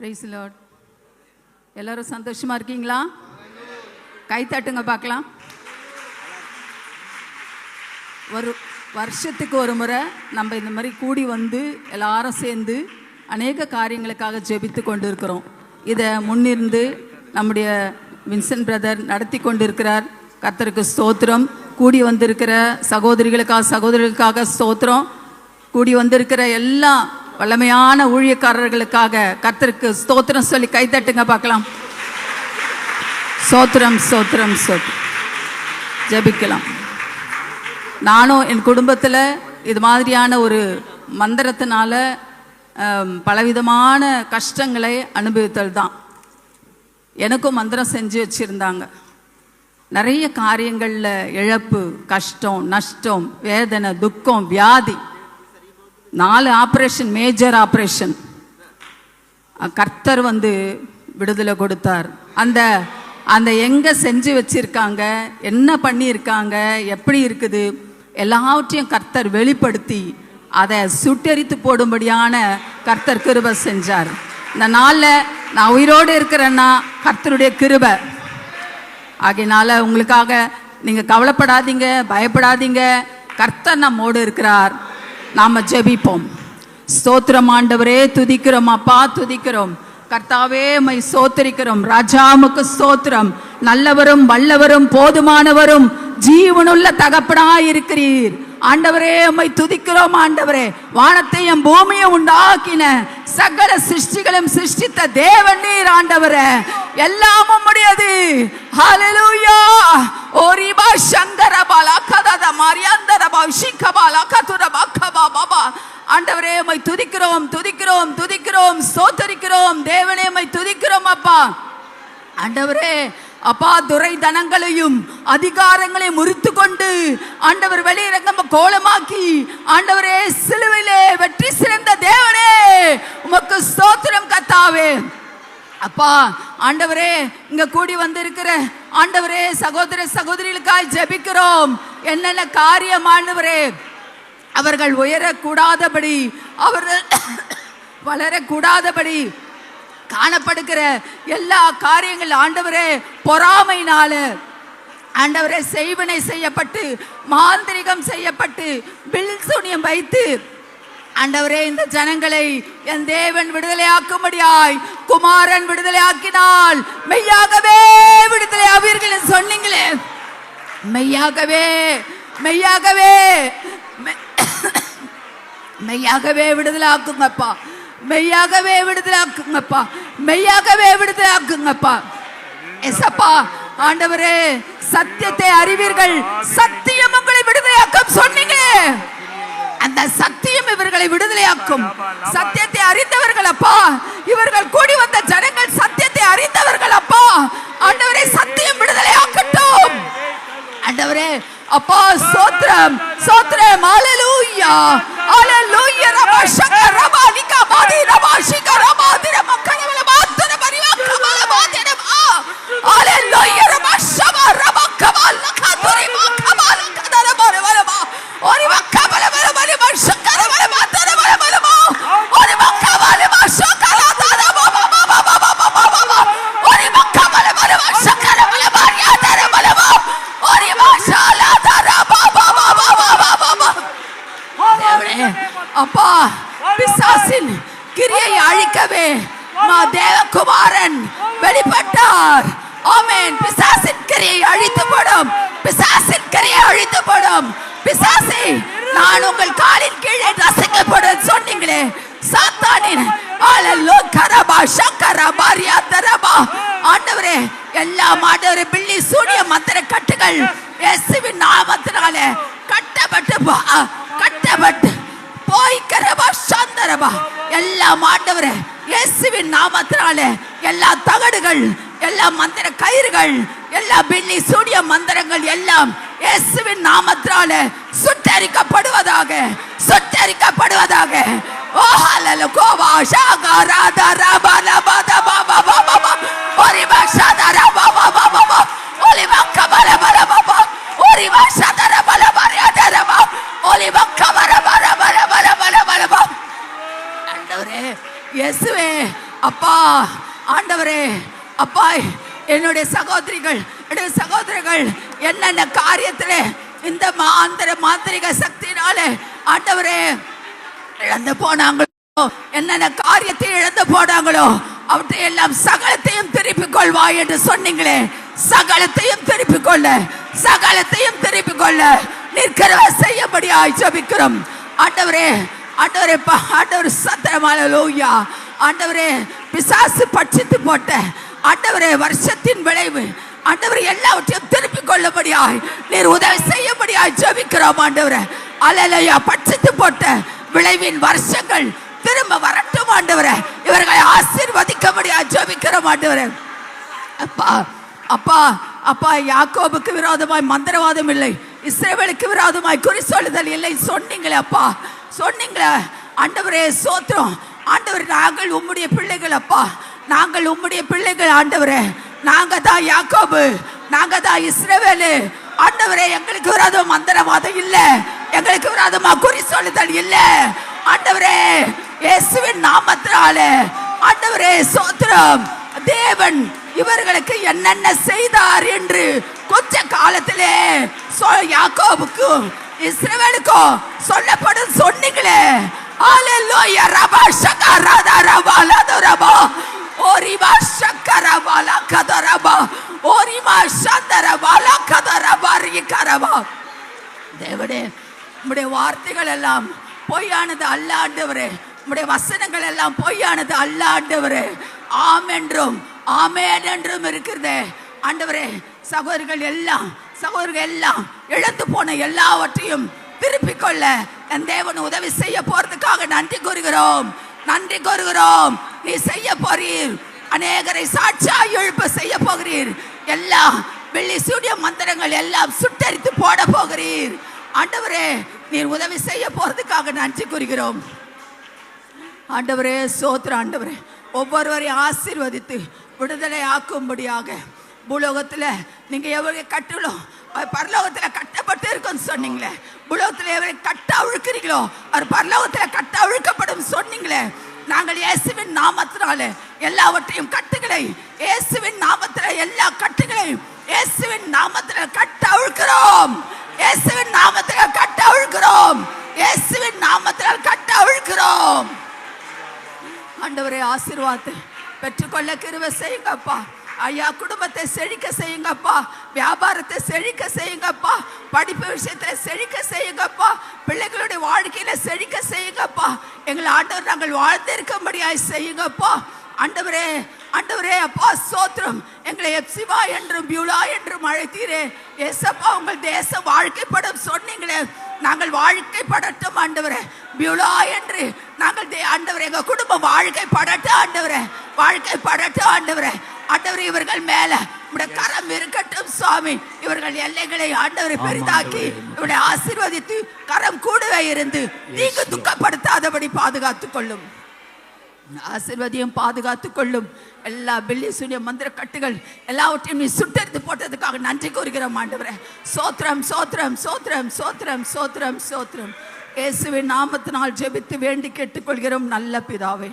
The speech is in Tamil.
பிரைஸ் லார்ட் எல்லாரும் சந்தோஷமா இருக்கீங்களா? கை தட்டுங்க பார்க்கலாம். ஒரு வருஷத்துக்கு ஒரு முறை நம்ம இந்த மாதிரி கூடி வந்து எல்லாரும் சேர்ந்து அநேக காரியங்களுக்காக ஜெபித்து கொண்டு இருக்கிறோம் இதை முன்னிருந்து நம்முடைய வின்சென்ட் பிரதர் நடத்தி கொண்டிருக்கிறார். கர்த்தருக்கு ஸ்தோத்திரம். கூடி வந்திருக்கிற சகோதரிகளுக்காக சகோதரிகளுக்காக ஸ்தோத்திரம். கூடி வந்திருக்கிற எல்லா வல்லமையான ஊழியக்காரர்களுக்காக கர்த்தருக்கு ஸ்தோத்திரம் சொல்லி கைத்தட்டுங்க பார்க்கலாம். சோத்திரம் சோத்திரம் ஸ்தோத்திரம். ஜெபிக்கலாம். நானும் என் குடும்பத்தில் இது மாதிரியான ஒரு மந்திரத்தினால பலவிதமான கஷ்டங்களை அனுபவித்தல் தான். எனக்கும் மந்திரம் செஞ்சு வச்சுருந்தாங்க. நிறைய காரியங்களில் இழப்பு கஷ்டம் நஷ்டம் வேதனை துக்கம் வியாதி நாலு ஆப்ரேஷன் மேஜர் ஆப்ரேஷன் கர்த்தர் வந்து விடுதலை கொடுத்தார். அந்த அந்த எங்கே செஞ்சு வச்சிருக்காங்க என்ன பண்ணியிருக்காங்க எப்படி இருக்குது எல்லாவற்றையும் கர்த்தர் வெளிப்படுத்தி அதை சுட்டெரித்து போடும்படியான கர்த்தர் கிருபை செஞ்சார். இந்த நாளில் நான் உயிரோடு இருக்கிறேன்னா கர்த்தருடைய கிருபை. ஆகையினால உங்களுக்காக நீங்கள் கவலைப்படாதீங்க பயப்படாதீங்க. கர்த்தர் நம்மோடு இருக்கிறார். நாம ஜெபிப்போம். ஸ்தோத்திரம் ஆண்டவரே துதிக்கிறோம் அப்பா துதிக்கிறோம். கர்த்தாவே மை சோத்தரிக்கிறோம் ராஜாமுக்கு ஸ்தோத்திரம். நல்லவரும் வல்லவரும் போதுமானவரும் ஜீவனுள்ள தகப்பனாய் இருக்கிறீர் ஆண்டவரே உம்மை துதிக்கிறோம் ஆண்டவரே. வானத்தையும் பூமியும் உண்டாக்கின சகல சிருஷ்டிகளும் சிருஷ்டித்த தேவன் நீர் ஆண்டவரே. எல்லாம் உம்முடையது. ஹalleluya ஓரிபா சங்கரபாலா கதத மரியாந்தரபா கதுரபா கபா பாபா ஆண்டவரே உம்மை துதிக்கிறோம் துதிக்கிறோம் துதிக்கிறோம் சோத்தரிக்கிறோம். தேவனேமை துதிக்கிறோம் அப்பா. ஆண்டவரே அப்பா துறை தனங்களையும் அதிகாரங்களையும் முறித்து கொண்டு ஆண்டவர் வெளியிறங்க கோலமாக்கி ஆண்டவரே சிலுவையிலே வெற்றி சிறந்த தேவனே உமக்கு சோத்திரம் கத்தாவே. அப்பா ஆண்டவரே இங்க கூடி வந்திருக்கிற ஆண்டவரே சகோதர சகோதரிகளுக்காய் ஜெபிக்கிறோம். என்னென்ன காரியம் ஆண்டவரே அவர்கள் உயரக்கூடாதபடி அவர்கள் வளரக்கூடாதபடி காணப்படுகிற எல்லா காரியங்கள் ஆண்டவரே பொறாமைனால ஆண்டவரே செய்வனை செய்யப்பட்டு மாந்திரிகம் செய்யப்பட்டு பில்சூனியம் வைத்து ஆண்டவரே இந்த ஜனங்களை என் தேவன் விடுதலையாக்கும்படியாய் குமாரன் விடுதலையாக்கினால் மெய்யாகவே விடுதலை ஆவீர்கள் சொன்னீங்களே. மெய்யாகவே மெய்யாகவே மெய்யாகவே விடுதலாக்குங்கப்பா மெய்யாகவே விடுதலாக்குங்கப்பா மெய்யாகவே விடுதலாக்குங்கப்பா எசப்பா ஆண்டவரே சத்தியத்தை அறிவீர்கள் சத்தியம் உங்களை விடுதலையாக்கும் சொன்னீங்க அந்த சத்தியம் இவர்களை விடுதலையாக்கும் சத்தியத்தை அறிந்தவர்கள் அப்பா இவர்கள் கூடி வந்த ஜனங்கள் சத்தியத்தை அறிந்தவர்கள் அப்பா ஆண்டவரே சத்தியம் விடுதலையாக்கட்டும் ஆண்டவரே அப்பா சோத்ரம் சோத்ரம் ஹalleluya அப்பா பிசாசின் கிரியை அழிக்கவே மா தேவகுமாரன் வெளிப்பட்டார். ஆமென். பிசாசின் கிரியை அழித்து போடும் பிசாசின் கிரியை அழித்து போடும் பிசாசி நான் உங்கள் காலின் கீழே ரசிக்கப்படும் சொன்னீங்களே சாத்தானின் ஆளல்லோ கரபா சக்கரா பாரியா தரபா ஆண்டவரே எல்லா ஆண்டவரே பில்லி சூரிய மந்திர கட்டுகள் இயேசுவின் நாமத்தினாலே கட்டப்பட்டு கட்டப்பட்டு போய் கரபா சந்தரபா. எல்லா மாட்டவரே இயேசுவின் நாமத்தினாலே எல்லா தகடுகள் எல்லா மந்திர கயிறுகள் எல்லா பில்லி சூடிய மந்திரங்கள் எல்லாம் இயேசுவின் நாமத்தினாலே சுட்டரிக்கப்படுவதாக சுட்டரிக்கப்படுவதாக. ஓ கோவா ஷாகா ராதா ராபா லபா தபா பா பா. இயேசுவே அப்பா ஆண்டவரே அப்பா என்னுடைய சகோதரிகள் என்னுடைய சகோதரிகள் என்னென்ன காரியத்தில் இந்த மாந்திர மாந்திரிக சக்தினால ஆண்டவரே இழந்து போனாங்களோ என்னென்ன காரியத்தை இழந்து போனாங்களோ அவற்றை எல்லாம் சகலத்தையும் திருப்பிக் கொள்வாய் என்று சொன்னீங்களே. சகலத்தையும் திருப்பிக் கொள்ள சகலத்தையும் திருப்பிக் கொள்ள நிற்கிறவ செய்யபடியாய் ஜபிக்கிறோம். ஆண்டவரே ஆண்டவரே ஆண்டவர் சத்திரமான லோய்யா ஆண்டவரே பிசாசு பட்சித்து போட்ட ஆண்டவரே வருஷத்தின் விளைவு. ஆண்டவர் எல்லாவற்றையும் திருப்பிக் கொள்ளபடியாய் நீர் உதவி செய்யபடியாய் ஜபிக்கிறோம் ஆண்டவரே. அலையா பட்சித்து போட்ட விளைவின் வருஷங்கள் திரும்ப வரட்டும் ஆண்டவர. ஜெபிக்கிறோம் அப்பா அப்பா அப்பா யாக்கோபுக்கு விரோதமாய் மந்திரவாதம் இல்லை இஸ்ரேவேலுக்கு விரோதமாய் குறி சொல்லுதல் இல்லை. சொன்னீங்களே அப்பா சொன்னீங்களே. ஆண்டவரே சோத்திரம். ஆண்டவர் நாங்கள் உம்முடைய பிள்ளைகள் அப்பா. நாங்கள் உம்முடைய பிள்ளைகள் ஆண்டவரே. நாங்க தான் யாக்கோபு நாங்க தான் இஸ்ரேவேலு. ஆண்டவரே எங்களுக்கு விரோதம் மந்திரவாதம் இல்லை. எங்களுக்கு விரோதமா குறி சொல்லுதல் இல்லை. ஆண்டவரே இயேசுவின் நாமத்தினாலே. ஆண்டவரே சோத்திரம். தேவன் இவர்களுக்கு என்னென்ன செய்தார் என்று கொஞ்ச காலத்திலே சொ- யாக்கோபுக்கும் இஸ்ரவேலுக்கும் சொல்லப்படும் சொன்னீங்களே. ஹalleluya ரபா ஷகா ராதா ரபா லதோ ரபா. ஓரிமா ஷக்கரபா லகதரபா ஓரிமா ரபா லகதரபா ரிகரபா தேவனே உம்முடைய வார்த்தைகள் எல்லாம் பொய்யானது அல்ல ஆண்டவரே உம்முடைய வசனங்கள் எல்லாம் பொய்யானது அல்ல ஆண்டவரே ஆம் என்றும் ஆமேன் என்றும் இருக்கிறதே. ஆண்டவரே சகோதரிகள் எல்லாம் சகோதரர்கள் எல்லாம் இழந்து போன எல்லாவற்றையும் திருப்பிக் கொள்ள என் தேவன் உதவி செய்ய போறதுக்காக நன்றி கூறுகிறோம். நன்றி கூறுகிறோம். நீ செய்ய போறீர். அநேகரை சாட்சியா எழுப்ப செய்ய போகிறீர். எல்லாம் வெள்ளி சூரிய மந்திரங்கள் எல்லாம் சுட்டரித்து போட போகிறீர். ஆண்டவரே நீர் உதவி செய்ய போறதுக்காக நன்றி கூறுகிறோம். ஆண்டவரே சோத்திர ஆண்டவரே ஒவ்வொருவரையும் ஆசீர்வதித்து விடுதலை ஆக்கும்படியாக பூலோகத்தில் நீங்கள் எவ்வளோ கட்டலோ பரலோகத்தில் கட்டப்பட்டு இருக்குன்னு சொன்னீங்களே. பூலோகத்தில் எவரை கட்ட அழுக்கிறீங்களோ அவர் பரலோகத்தில் கட்ட அழுக்கப்படும் சொன்னீங்களே. நாங்கள் இயேசுவின் நாமத்தினால எல்லாவற்றையும் கட்டுகளை இயேசுவின் நாமத்தில் எல்லா கட்டுகளையும் இயேசுவின் நாமத்தில் கட்ட அழுக்கிறோம் இயேசுவின் நாமத்தில் கட்ட அழுக்கிறோம் இயேசுவின் நாமத்தில் கட்ட அழுக்கிறோம் ஆண்டவரே ஆசீர்வாதத்தை பெற்றுக்கொள்ள கிருவ செய்யுங்கப்பா. ஐயா குடும்பத்தை செழிக்க செய்யுங்கப்பா. வியாபாரத்தை செழிக்க செய்யுங்கப்பா. படிப்பு விஷயத்துல செழிக்க செய்யுங்கப்பா. பிள்ளைகளுடைய வாழ்க்கையில செழிக்க செய்யுங்கப்பா. எங்களை ஆண்டவர் நாங்கள் வாழ்ந்திருக்கும்படியாய் செய்யுங்கப்பா. ஆண்டவரே ஆண்டவரே அப்பா சோத்திரம். எங்களை எப்சிவா என்றும் பியூலா என்றும் அழைத்தீரே. எஸ்அப்பா உங்கள் தேச வாழ்க்கைப்படும் சொன்னீங்களே. நாங்கள் வாழ்க்கை படட்டும் ஆண்டவரே. பியூலா என்று நாங்கள் தே- எங்கள் குடும்பம் வாழ்க்கை படட்டும் ஆண்டவரே. வாழ்க்கைப்படட்டும் ஆண்டவரே. ஆண்டவரே இவர்கள் மேல உடைய கரம் இருக்கட்டும் சுவாமி. இவர்கள் எல்லைகளை ஆண்டவரை பெரிதாக்கி இவரை ஆசீர்வதித்து கரம் கூடவே இருந்து நீங்க துக்கப்படுத்தாதபடி பாதுகாத்துக் கொள்ளும். ஆசிர்வதியும் பாதுகாத்துக் கொள்ளும். எல்லா பில்லி சூரிய மந்திர கட்டுகள் எல்லாவற்றையும் நீ சுட்டெடுத்து போட்டதுக்காக நன்றி கூறுகிறோம் ஆண்டவரே. சோத்திரம் சோத்திரம் சோத்திரம் சோத்திரம் சோத்திரம் சோத்திரம். இயேசுவின் நாமத்தினால் ஜெபித்து வேண்டி கேட்டுக்கொள்கிறோம் நல்ல பிதாவே.